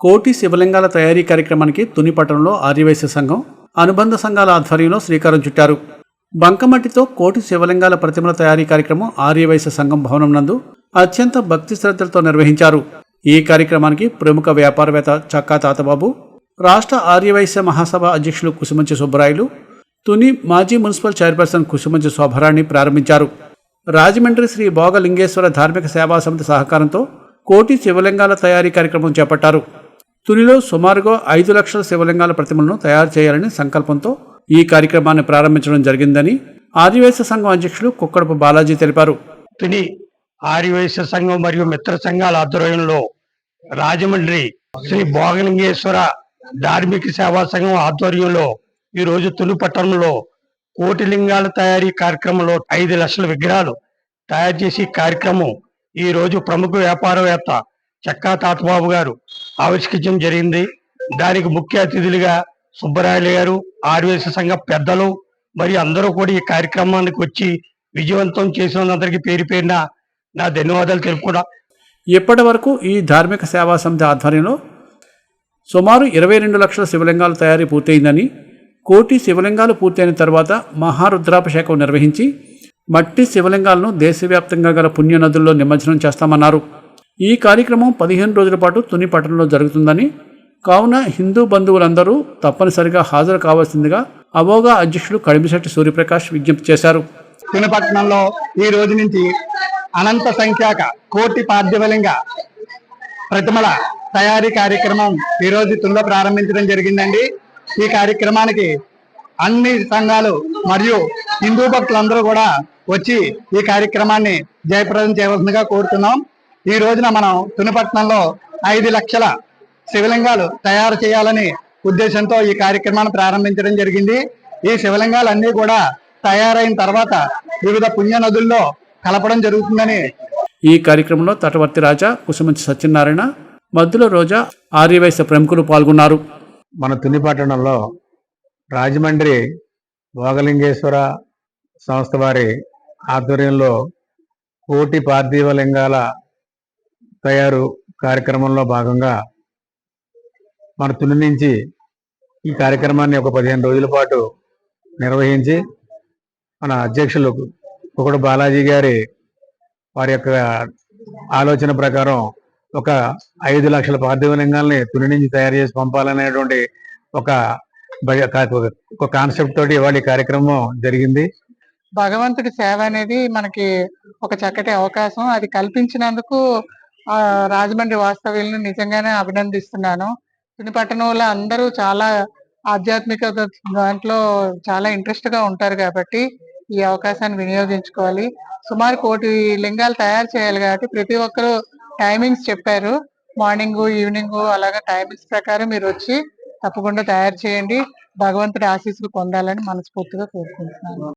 కోటి శివలింగాల తయారీ కార్యక్రమానికి తుని పట్టణంలో ఆర్యవైశ్య సంఘం అనుబంధ సంఘాల ఆధ్వర్యంలో శ్రీకారం చుట్టారు. బంకమట్టితో కోటి శివలింగాల ప్రతిమల తయారీ కార్యక్రమం ఆర్యవైశ్య సంఘం భవనం నందు అత్యంత భక్తి శ్రద్ధలతో నిర్వహించారు. ఈ కార్యక్రమానికి ప్రముఖ వ్యాపారవేత్త చక్కా తాతబాబు రాష్ట్ర ఆర్యవైశ్య మహాసభ అధ్యక్షులు కుసుమంచి సుబ్బరాయులు తుని మాజీ మున్సిపల్ చైర్పర్సన్ కుసుమంచి శోభరాణి ప్రారంభించారు. రాజమండ్రి శ్రీ భోగలింగేశ్వర ధార్మిక సేవా సమితి సహకారంతో కోటి శివలింగాల తయారీ కార్యక్రమం చేపట్టారు. తునిలో సుమారుగా ఐదు లక్షల శివలింగాల ప్రతిమలను తయారు చేయాలని సంకల్పంతో ఈ కార్యక్రమాన్ని ప్రారంభించడం జరిగిందని ఆదివేశ సంఘం అధ్యక్షులు కుక్కడపు బాలాజీ తెలిపారు. తుని ఆదివేశ సంఘం మరియు మిత్ర సంఘాల ఆధ్వర్యంలో రాజమండ్రి శ్రీ భోగలింగేశ్వర ధార్మిక సేవా సంఘం ఆధ్వర్యంలో ఈ రోజు తుని పట్టణంలో కోటి లింగాల తయారీ కార్యక్రమంలో ఐదు లక్షల విగ్రహాలు తయారు చేసి కార్యక్రమం ఈ రోజు ప్రముఖ వ్యాపారవేత్త చక్కా తాతబాబు గారు ఆవిష్కరించడం జరిగింది. దానికి ముఖ్య అతిథులుగా సుబ్బరాయలు గారు ఆర్యవైశ్య సంఘ పెద్దలు మరియు అందరూ కూడా ఈ కార్యక్రమానికి వచ్చి విజయవంతం చేసినందరికీ పేరు పేరున నా ధన్యవాదాలు తెలుపుకున్నా ఇప్పటి వరకు ఈ ధార్మిక సేవా సంస్థ ఆధ్వర్యంలో సుమారు ఇరవై రెండు లక్షల శివలింగాల తయారీ పూర్తయిందని కోటి శివలింగాలు పూర్తయిన తర్వాత మహారుద్రాభిషేకం నిర్వహించి మట్టి శివలింగాలను దేశవ్యాప్తంగా గల పుణ్యనదుల్లో నిమజ్జనం చేస్తామన్నారు. ఈ కార్యక్రమం పదిహేను రోజుల పాటు తుని పట్టణంలో జరుగుతుందని కావున హిందూ బంధువులందరూ తప్పనిసరిగా హాజరు కావాల్సిందిగా అవోగా అధ్యక్షుడు కడిమిశెట్టి సూర్యప్రకాష్ విజ్ఞప్తి చేశారు. తునిపట్నంలో ఈ రోజు నుంచి అనంత సంఖ్యాక కోటి పార్థివలింగ ప్రతిమల తయారీ కార్యక్రమం ఈ రోజు తునిలో ప్రారంభించడం జరిగిందండి. ఈ కార్యక్రమానికి అన్ని సంఘాలు మరియు హిందూ భక్తులందరూ కూడా వచ్చి ఈ కార్యక్రమాన్ని జయప్రదం చేయవలసిందిగా కోరుతున్నాం. ఈ రోజున మనం తునిపట్నంలో ఐదు లక్షల శివలింగాలు తయారు చేయాలని ఉద్దేశంతో ఈ కార్యక్రమాన్ని ప్రారంభించడం జరిగింది. ఈ శివలింగాలు అన్ని కూడా తయారైన తర్వాత వివిధ పుణ్య నదుల్లో కలపడం జరుగుతుందని. ఈ కార్యక్రమంలో తటవర్తి రాజా కుసుమంచి సత్యనారాయణ మద్దుల రోజా ఆర్యవైశ్య ప్రముఖులు పాల్గొన్నారు. మన తుని పట్టణంలో రాజమండ్రి భోగలింగేశ్వర సంస్థ వారి ఆధ్వర్యంలో కోటి పార్థివ లింగాల తయారు కార్యక్రమంలో భాగంగా మన తుని నుంచి ఈ కార్యక్రమాన్ని ఒక పదిహేను రోజుల పాటు నిర్వహించి మన అధ్యక్షులు ఒకడు బాలాజీ గారి వారి యొక్క ఆలోచన ప్రకారం ఒక ఐదు లక్షల పార్థివ లింగాల్ని తుని నుంచి తయారు చేసి పంపాలనేటువంటి ఒక ఒక కాన్సెప్ట్ తోటి ఇవాళ కార్యక్రమం జరిగింది. భగవంతుడి సేవ అనేది మనకి ఒక చక్కటి అవకాశం. అది కల్పించినందుకు రాజమండ్రి వాస్తవ్యులను నిజంగానే అభినందిస్తున్నాను. తుని పట్టణంలో అందరూ చాలా ఆధ్యాత్మిక దాంట్లో చాలా ఇంట్రెస్ట్గా ఉంటారు కాబట్టి ఈ అవకాశాన్ని వినియోగించుకోవాలి. సుమారు కోటి లింగాలు తయారు చేయాలి కాబట్టి ప్రతి ఒక్కరు టైమింగ్స్ చెప్పారు. మార్నింగ్ ఈవినింగ్ అలాగే టైమింగ్స్ ప్రకారం మీరు వచ్చి తప్పకుండా తయారు చేయండి. భగవంతుడి ఆశీస్సులు పొందాలని మనస్ఫూర్తిగా కోరుకుంటున్నాను.